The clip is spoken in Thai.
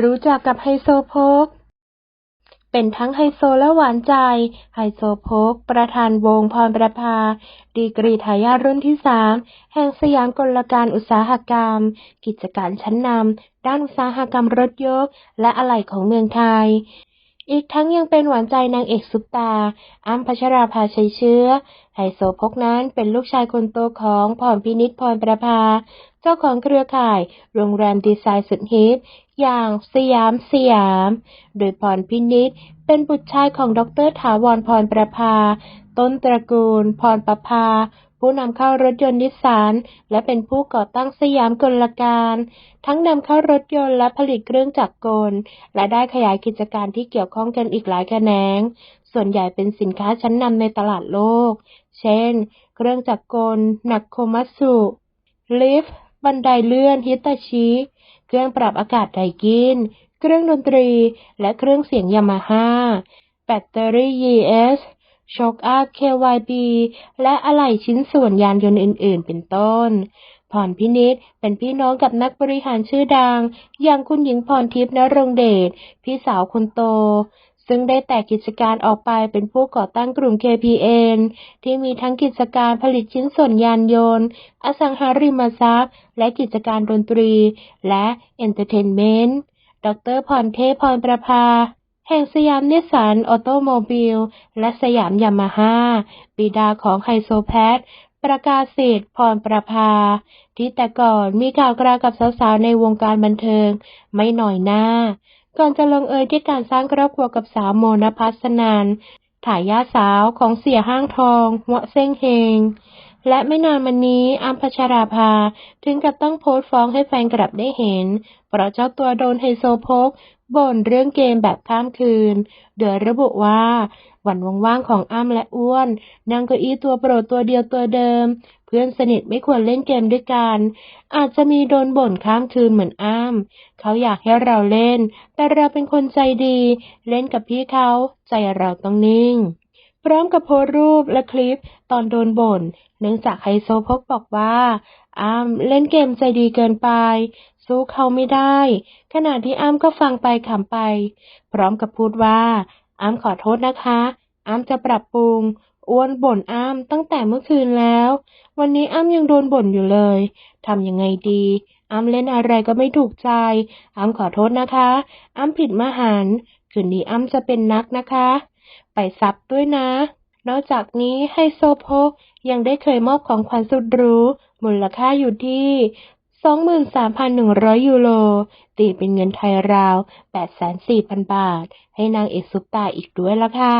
รู้จักกับไฮโซโพก เป็นทั้งไฮโซและหวานใจ ไฮโซโพก ประธานวงพรประภา ดีกรีทายาทรุ่นที่สามแห่งสยามกลการอุตสาหกรรม กิจการชั้นนำด้านอุตสาหกรรมรถยก และอะไหล่ของเมืองไทยอีกทั้งยังเป็นหวานใจนางเอกซุปตาอ้ำพัชราภาชัยเชื้อ ไฮโซพกนั้นเป็นลูกชายคนโตของพรพินิจพรประภา เจ้าของเครือข่าย โรงแรมดีไซน์สุดฮิต อย่างสยามสยาม โดยพรพินิจเป็นบุตรชายของดรถาวรพรประภา ต้นตระกูล พรประภา ผู้นำเข้ารถยนต์นิสสันและเป็นผู้ก่อตั้งสยามกลการ ทั้งนำเข้ารถยนต์และผลิตเครื่องจักรกล และได้ขยายกิจการที่เกี่ยวข้องกันอีกหลายแขนง ส่วนใหญ่เป็นสินค้าชั้นนำในตลาดโลก เช่น เครื่องจักรกลนักโคมัตสุลิฟ บันไดเลื่อนฮิตาชิ เครื่องปรับอากาศไดกิน เครื่องดนตรี และเครื่องเสียงยามาฮ่า แบตเตอรี่ ES ช็อคอัพ KYB และอะไหล่ชิ้นส่วนยานยนต์อื่น ๆ เป็นต้นพรพินิษเป็นพี่น้องกับนักบริหารชื่อดัง อย่างคุณหญิงพรทิพย์นรงเดช พี่สาวคนโต ซึ่งได้แตกกิจการออกไปเป็นผู้ก่อตั้งกลุ่ม KPN ที่มีทั้งกิจการผลิตชิ้นส่วนยานยนต์ อสังหาริมทรัพย์ และกิจการดนตรี และเอนเตอร์เทนเมนต์ ดรพรเทพพรประภา แห่งสยามนิสสัน ออโตโมบิล และสยามยามาฮ่าบิดาของไฮโซแพทประกาศสิทธิ์พรประภา ที่แต่ก่อนมีข่าวกราวกับสาวๆในวงการบันเทิงไม่หน่อยหน้า ก่อนจะลงเอยด้วยการสร้างครอบครัวกับสาวโมนภัสนันถ่ายาสาวของเสียห้างทองหัวเซ้งเฮง และไม่นานมานี้อัมพชราภาถึงกับต้องโพสต์ฟ้องให้แฟนกลับได้เห็น เพราะเจ้าตัวโดนไฮโซโพกบ่นเรื่องเกมแบบข้ามคืน โดยระบุว่า วันว่างๆของอ้ำและอ้วนนั่งเก้าอี้ตัวโปรดตัวเดียวตัวเดิม เพื่อนสนิทไม่ควรเล่นเกมด้วยกัน อาจจะมีโดนบ่นข้ามคืนเหมือนอ้ำเขาอยากให้เราเล่น แต่เราเป็นคนใจดี เล่นกับพี่เขาใจเราต้องนิ่ง พร้อมกับโพสรูปและคลิปตอนโดนบ่น เนื่องจากไฮโซโพกบอกว่าอ้ำเล่นเกมใจดีเกินไป สู้เขาไม่ได้ ขณะที่อ้ำก็ฟังไปขำไป พร้อมกับพูดว่าอ้ำขอโทษนะคะอ้ำจะปรับปรุงอ้วนบ่นอ้ำตั้งแต่เมื่อคืนแล้ว วันนี้อ้ำยังโดนบ่นอยู่เลยทำยังไงดีอ้ำเล่นอะไรก็ไม่ถูกใจอ้ำขอโทษนะคะอ้ำผิดมหันต์คืนนี้อ้ำจะเป็นนักนะคะ ไปซับด้วยนะ นอกจากนี้ไฮโซโพกยังได้เคยมอบของขวัญสุดหรูมูลค่าอยู่ที่ 23,100 ยูโร ตีเป็นเงินไทยราว 8,400,000บาท ให้นางเอกซุปตาอีกด้วยละค่ะ